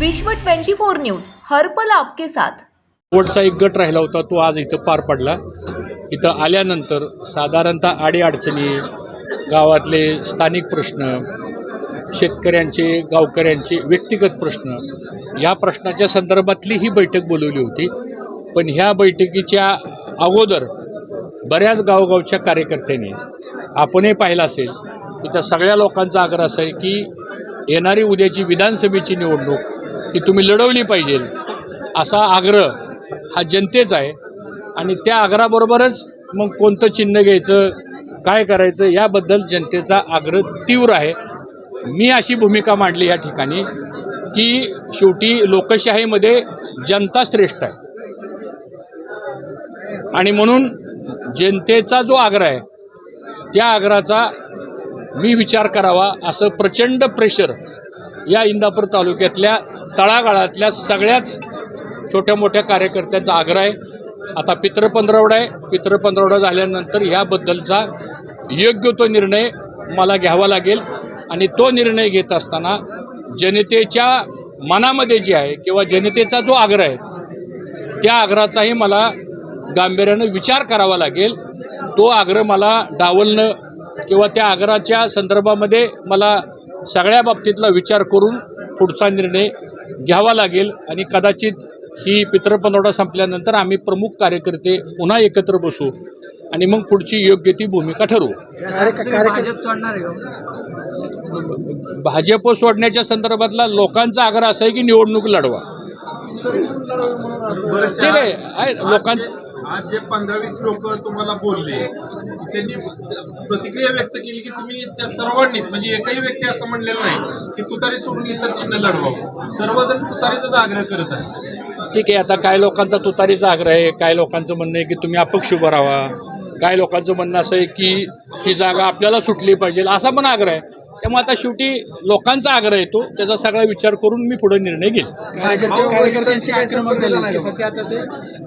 विश्व 24 न्यूज हर्पल आपके साथ. शेवटचा एक गट राहिला होता तो आज इथं पार पडला. इथं आल्यानंतर साधारणतः आडीअडचणी गावातले स्थानिक प्रश्न शेतकऱ्यांचे गावकऱ्यांचे व्यक्तिगत प्रश्न या प्रश्नाच्या संदर्भातली ही बैठक बोलवली होती. पण ह्या बैठकीच्या अगोदर बऱ्याच गावगावच्या कार्यकर्त्यांनी आपणही पाहिलं असेल की त्या सगळ्या लोकांचा आग्रह असा आहे की येणारी उद्याची विधानसभेची निवडणूक ही तुम्ही लढवली पाहिजे. असा आग्रह हा जनतेचा आहे. आणि त्या आग्रहाबरोबरच मग कोणतं चिन्ह घ्यायचं काय करायचं याबद्दल जनतेचा आग्रह तीव्र आहे. मी अशी भूमिका मांडली या ठिकाणी की शेवटी लोकशाहीमध्ये जनता श्रेष्ठ आहे. आणि म्हणून जनतेचा जो आग्रह आहे त्या आग्रहाचा मी विचार करावा असं प्रचंड प्रेशर या इंदापूर तालुक्यातल्या तळागाळातल्या सगळ्याच छोट्या मोठ्या कार्यकर्त्यांचा आग्रह आहे. आता पित्र पंधरवडा आहे. पित्र पंधरवडा झाल्यानंतर ह्याबद्दलचा योग्य तो निर्णय मला घ्यावा लागेल. आणि तो निर्णय घेत असताना जनतेच्या मनामध्ये जे आहे किंवा जनतेचा जो आग्रह आहे त्या आग्रहाचाही मला गांभीर्यानं विचार करावा लागेल. तो आग्रह मला डावलणं किंवा त्या आग्रहाच्या संदर्भामध्ये मला सगळ्या बाबतीतला विचार करून पुढचा निर्णय घ्यावा लागेल आणि कदाचित ही पितृपंधरवडा संपल्यानंतर आम्ही प्रमुख कार्यकर्ते पुन्हा एकत्र बसू आणि मग पुढची योग्य ती भूमिका ठरवू. भाजप सोडण्याच्या संदर्भातला लोकांचा आग्रह असा आहे की निवडणूक लढवा. ठीक आहे लोकांचं आज जे पंधरा वीस लोक तुम्हाला बोलले त्यांनी प्रतिक्रिया व्यक्त केली की तुम्ही त्या सर्वांनीच म्हणजे एकही व्यक्ती असं म्हणलेलं नाही की तुतारी सोडून इतर चिन्ह लढवावं. सर्वजण तुतारीचाच आग्रह करत आहे ठीक आहे आता काय लोकांचा तुतारीचा आग्रह आहे काय लोकांचं म्हणणं आहे की तुम्ही अपक्ष उभं राहा. काय लोकांचं म्हणणं असं आहे की ही जागा आपल्याला सुटली पाहिजे असा पण आग्रह आहे. त्यामुळे आता शेवटी लोकांचा आग्रह येतो त्याचा सगळा विचार करून मी पुढे निर्णय घेईल.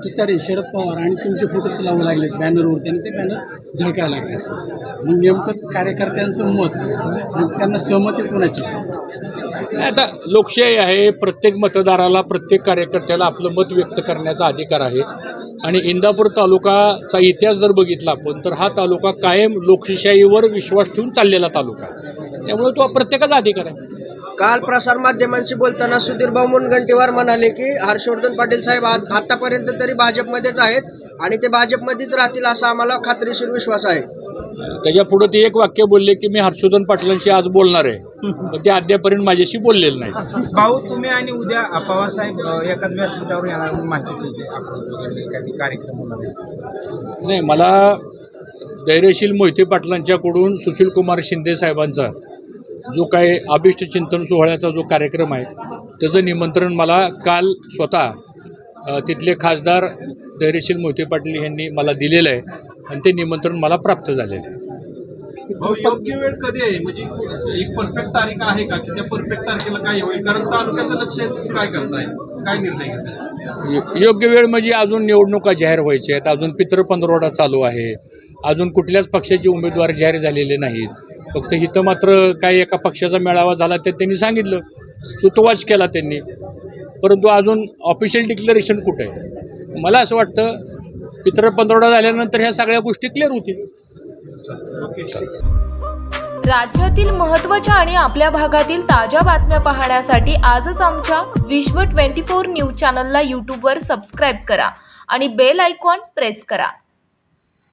तुतारी शरद पवार आणि तुमचे फोटोच लावू लागले बॅनरवरती आणि ते बॅनर झळकायला लागले मग नेमकं कार्यकर्त्यांचं मत त्यांना सहमती कोणाची? नाही, आता लोकशाही आहे प्रत्येक मतदाराला प्रत्येक कार्यकर्त्याला आपलं मत व्यक्त करण्याचा अधिकार आहे. आणि इंदापूर तालुकाचा इतिहास जर बघितला आपण तर हा तालुका कायम लोकशाहीवर विश्वास ठेवून चाललेला तालुका आहे. त्यामुळे तो प्रत्येकाचा अधिकार आहे. काल प्रसार माध्यमांशी बोलताना सुधीर भाऊ मुनगंटीवार म्हणाले की हर्षवर्धन पाटील साहेब आतापर्यंत तरी भाजपमध्येच आहेत आणि ते भाजपमध्येच राहतील असा आम्हाला खात्रीशीर विश्वास आहे. त्याच्या पुढे ते एक वाक्य बोलले की मी हर्षवर्धन पाटलांशी आज बोलणार आहे. पण ते अद्यापर्यंत माझ्याशी बोललेलं नाही. भाऊ तुम्ही आणि उद्या पवार साहेब अ, एकाच व्यासपीठावर येणार माहिती कार्यक्रम. नाही मला धैर्यशील मोहिते पाटलांच्याकडून सुशील कुमार शिंदे साहेबांचा जो काही अभिष्ट चिंतन सोहळ्याचा जो कार्यक्रम आहे त्याचं निमंत्रण मला काल स्वतः तिथले खासदार धैर्यशील मोहिते पाटील यांनी मला दिलेलं आहे आणि ते निमंत्रण मला प्राप्त झालेलं आहे. भाऊ योग्य वेळ कधी आहे? म्हणजे एक परफेक्ट तारीख आहे का? की त्या परफेक्ट तारखेला काय होईल? कारण तालुक्याचं लक्ष आहे, तुम्ही काय करताय? काय निर्णय घेताय? यो- योग्य वेळ म्हणजे अजून निवडणुका जाहीर व्हायच्या आहेत. अजून पित्र पंधरवडा चालू आहे. अजून कुठल्याच पक्षाचे उमेदवार जाहीर झालेले नाहीत. फक्त इथं मात्र काही एका पक्षाचा मेळावा झाला ते त्यांनी सांगितलं. सुतोवाच केला त्यांनी. परंतु अजून ऑफिशियल डिक्लेरेशन कुठं आहे? मला असं वाटतं पित्र पंधरवडा झाल्यानंतर ह्या सगळ्या गोष्टी क्लिअर होतील. राज्यातील महत्त्वाच्या आणि आपल्या भागातील ताज्या बातम्या पाहण्यासाठी आजच आमच्या विश्व 24 न्यूज चॅनलला यूट्यूबवर सबस्क्राईब करा आणि बेल आयकॉन प्रेस करा.